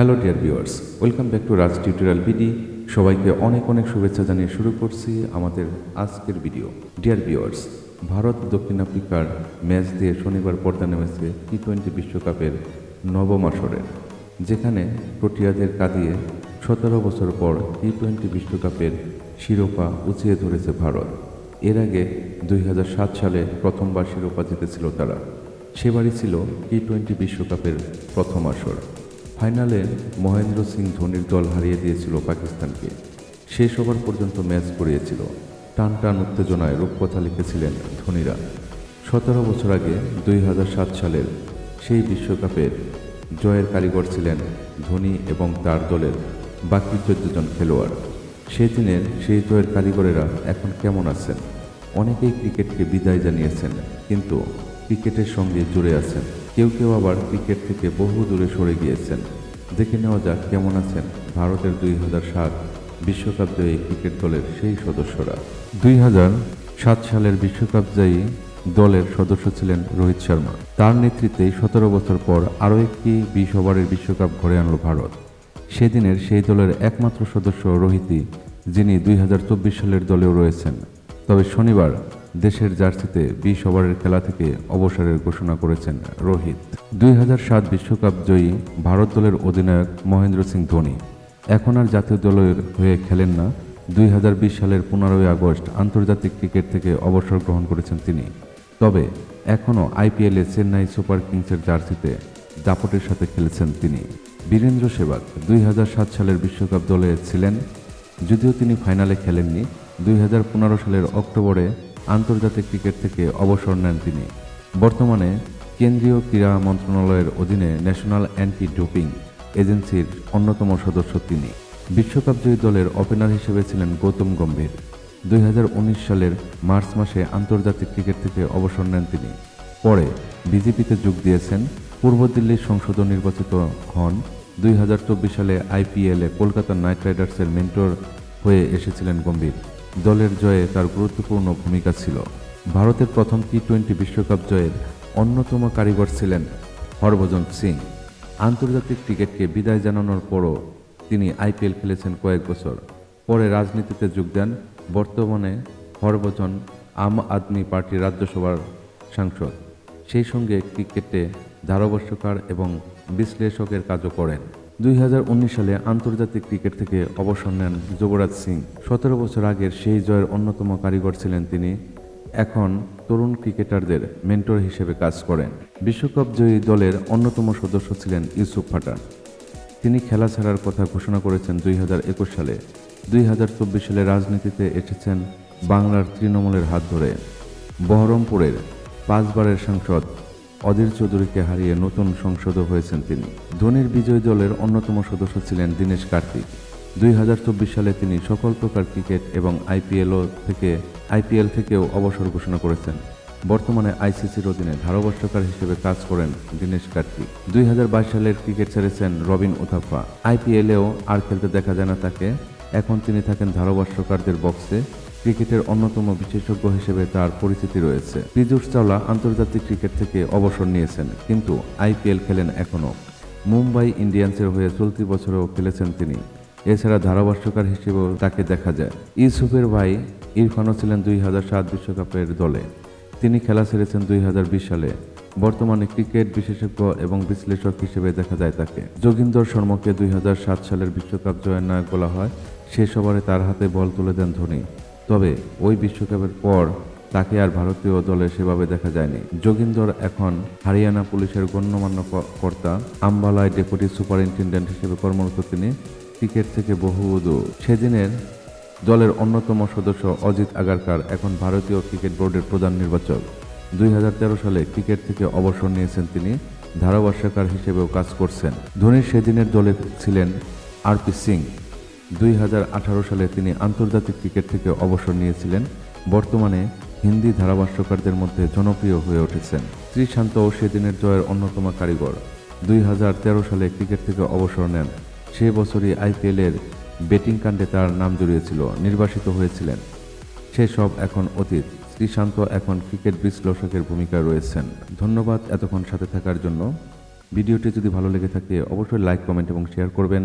Hello dear viewers welcome back to Raj tutorial BD সবাইকে অনেক অনেক শুভেচ্ছা জানিয়ে শুরু করছি আমাদের আজকের ভিডিও ডিয়ার ভিউয়ার্স ভারত দক্ষিণ আফ্রিকার ম্যাচ দিয়ে শনিবার পর্দা নেমেছে টি টোয়েন্টি বিশ্বকাপের নবম আসরের, যেখানে প্রোটিয়াদের কাঁদিয়ে সতেরো বছর পর টি টোয়েন্টি বিশ্বকাপের শিরোপা উঁচিয়ে ধরেছে ভারত। এর আগে দুই হাজার সাত সালে প্রথমবার শিরোপা জিতেছিল তারা। সেবারই ছিল টি টোয়েন্টি বিশ্বকাপের প্রথম আসর। ফাইনালে মহেন্দ্র সিং ধোনির দল হারিয়ে দিয়েছিল পাকিস্তানকে। শেষ ওভার পর্যন্ত ম্যাচ করিয়েছিল টান টান উত্তেজনায় রূপকথা লিখেছিলেন ধোনিরা। সতেরো বছর আগে দুই হাজার সাত সালের সেই বিশ্বকাপের জয়ের কারিগর ছিলেন ধোনি এবং তার দলের বাকি চোদ্দ জন খেলোয়াড়। সেই দিনের সেই জয়ের কারিগরেরা এখন কেমন আছেন? অনেকেই ক্রিকেটকে বিদায় জানিয়েছেন, কিন্তু ক্রিকেটের সঙ্গে জুড়ে আছেন। কেউ কেউ আবার ক্রিকেট থেকে বহু দূরে সরে গিয়েছেন। দেখে নেওয়া যাক কেমন আছেন ভারতের দুই হাজার সাত বিশ্বকাপ জয়ী ক্রিকেট দলের সেই সদস্যরা। দুই হাজার সাত সালের বিশ্বকাপ জয়ী দলের সদস্য ছিলেন রোহিত শর্মা। তার নেতৃত্বে সতেরো বছর পর আরও একটি বিশ ওভারের বিশ্বকাপ ঘরে আনল ভারত। সেদিনের সেই দলের একমাত্র সদস্য রোহিতই, যিনি দুই হাজার চব্বিশ সালের দলেও রয়েছেন। তবে শনিবার দেশের জার্সিতে বিশ ওভারের খেলা থেকে অবসরের ঘোষণা করেছেন রোহিত। দুই হাজার সাত বিশ্বকাপ জয়ী ভারত দলের অধিনায়ক মহেন্দ্র সিং ধোনি। এখন আর জাতীয় দলের হয়ে খেলেন না। দুই হাজার বিশ সালের পনেরোই আগস্ট আন্তর্জাতিক ক্রিকেট থেকে অবসর গ্রহণ করেছেন তিনি। তবে এখনও আইপিএলে চেন্নাই সুপার কিংসের জার্সিতে দাপটের সাথে খেলেছেন তিনি। বীরেন্দ্র সেবাগ দুই হাজার সাত সালের বিশ্বকাপ দলে ছিলেন, যদিও তিনি ফাইনালে খেলেননি। দুই হাজার পনেরো সালের অক্টোবরে আন্তর্জাতিক ক্রিকেট থেকে অবসর নেন তিনি। বর্তমানে কেন্দ্রীয় ক্রীড়া মন্ত্রণালয়ের অধীনে ন্যাশনাল অ্যান্টি ডোপিং এজেন্সির অন্যতম সদস্য তিনি। বিশ্বকাপ জয়ী দলের ওপেনার হিসেবে ছিলেন গৌতম গম্ভীর। দুই হাজার উনিশ সালের মার্চ মাসে আন্তর্জাতিক ক্রিকেট থেকে অবসর নেন তিনি। পরে বিজেপিতে যোগ দিয়েছেন পূর্ব দিল্লির সংসদ নির্বাচিত হন। দুই হাজার চব্বিশ সালে আইপিএলে কলকাতা নাইট রাইডার্সের মেন্টর হয়ে এসেছিলেন গম্ভীর। দলের জয়ে তার গুরুত্বপূর্ণ ভূমিকা ছিল। ভারতের প্রথম টি টোয়েন্টি বিশ্বকাপ জয়ের অন্যতম কারিগর ছিলেন হরভজন সিং। আন্তর্জাতিক ক্রিকেটকে বিদায় জানানোর পরও তিনি আইপিএল খেলেছেন কয়েক বছর। পরে রাজনীতিতে যোগ দেন। বর্তমানে হরভজন আম আদমি পার্টির রাজ্যসভার সাংসদ। সেই সঙ্গে ক্রিকেটে ধারাভাষ্যকার এবং বিশ্লেষকের কাজও করেন। দুই হাজার উনিশ সালে আন্তর্জাতিক ক্রিকেট থেকে অবসর নেন যুবরাজ সিং। সতেরো বছর আগের সেই জয়ের অন্যতম কারিগর ছিলেন তিনি। এখন তরুণ ক্রিকেটারদের মেন্টর হিসেবে কাজ করেন। বিশ্বকাপ জয়ী দলের অন্যতম সদস্য ছিলেন ইউসুফ পাঠান তিনি খেলা ছাড়ার কথা ঘোষণা করেছেন দুই হাজার একুশ সালে। দুই হাজার চব্বিশ সালে রাজনীতিতে এসেছেন বাংলার তৃণমূলের হাত ধরে। বহরমপুরের পাঁচবারের সাংসদ অধীর চৌধুরীকে হারিয়ে নতুন সংসদ হয়েছেন তিনি। ধোনির বিজয় দলের অন্যতম সদস্য ছিলেন দীনেশ কার্তিক। দুই হাজার চব্বিশ সালে তিনি সকল প্রকার ক্রিকেট এবং আইপিএলও থেকে আইপিএল থেকেও অবসর ঘোষণা করেছেন। বর্তমানে আইসিসির অধীনে ধারাভাষ্যকার হিসেবে কাজ করেন দীনেশ কার্তিক। দুই হাজার বাইশ সালের ক্রিকেট ছেড়েছেন রবিন উথাপ্পা আইপিএলেও আর খেলতে দেখা যায় না তাকে। এখন তিনি থাকেন ধারাভাষ্যকারদের বক্সে ক্রিকেটের অন্যতম বিশেষজ্ঞ হিসেবে তার পরিচিতি রয়েছে। পীযুষ চাওলা আন্তর্জাতিক ক্রিকেট থেকে অবসর নিয়েছেন, কিন্তু আইপিএল খেলেন এখনও। মুম্বাই ইন্ডিয়ান্সের হয়ে চলতি বছরেও খেলেছেন তিনি। এছাড়া ধারাভাষ্যকার হিসেবেও তাকে দেখা যায়। ইউসুফের ভাই ইরফানও ছিলেন দুই হাজার সাত বিশ্বকাপের দলে। তিনি খেলা ছেড়েছেন দুই হাজার বিশ সালে। বর্তমানে ক্রিকেট বিশেষজ্ঞ এবং বিশ্লেষক হিসেবে দেখা যায় তাকে। যোগিন্দর শর্মাকে দুই হাজার সাত সালের বিশ্বকাপ জয়ের নায়ক বলা হয়। শেষ ওভারে তার হাতে বল তুলে দেন ধোনি। তবে ওই বিশ্বকাপের পর তাকে আর ভারতীয় দলে সেভাবে দেখা যায়নি। যোগিন্দর এখন হারিয়ানা পুলিশের গণ্যমান্য কর্তা, আম্বালায় ডেপুটি সুপারিনটেন্ডেন্ট হিসেবে কর্মরত তিনি। ক্রিকেট থেকে বহু সেদিনের দলের অন্যতম সদস্য অজিত আগারকার এখন ভারতীয় ক্রিকেট বোর্ডের প্রধান নির্বাচক। দুই হাজার তেরো সালে ক্রিকেট থেকে অবসর নিয়েছেন তিনি, ধারাভাষ্যকার হিসেবেও কাজ করছেন। ধোনির সেদিনের দলে ছিলেন আরপি সিং। দুই হাজার আঠারো সালে তিনি আন্তর্জাতিক ক্রিকেট থেকে অবসর নিয়েছিলেন। বর্তমানে হিন্দি ধারাভাষ্যকারদের মধ্যে জনপ্রিয় হয়ে উঠেছেন। শ্রীশান্তও সেদিনের জয়ের অন্যতম কারিগর। দুই হাজার তেরো সালে ক্রিকেট থেকে অবসর নেন। সে বছরই আইপিএলের ব্যাটিং কাণ্ডে তার নাম জড়িয়েছিল, নির্বাসিত হয়েছিলেন। সেসব এখন অতীত। শ্রীশান্ত এখন ক্রিকেট বিশ্লেষকের ভূমিকায় রয়েছেন। ধন্যবাদ এতক্ষণ সাথে থাকার জন্য। ভিডিওটি যদি ভালো লেগে থাকে, অবশ্যই লাইক, কমেন্ট এবং শেয়ার করবেন।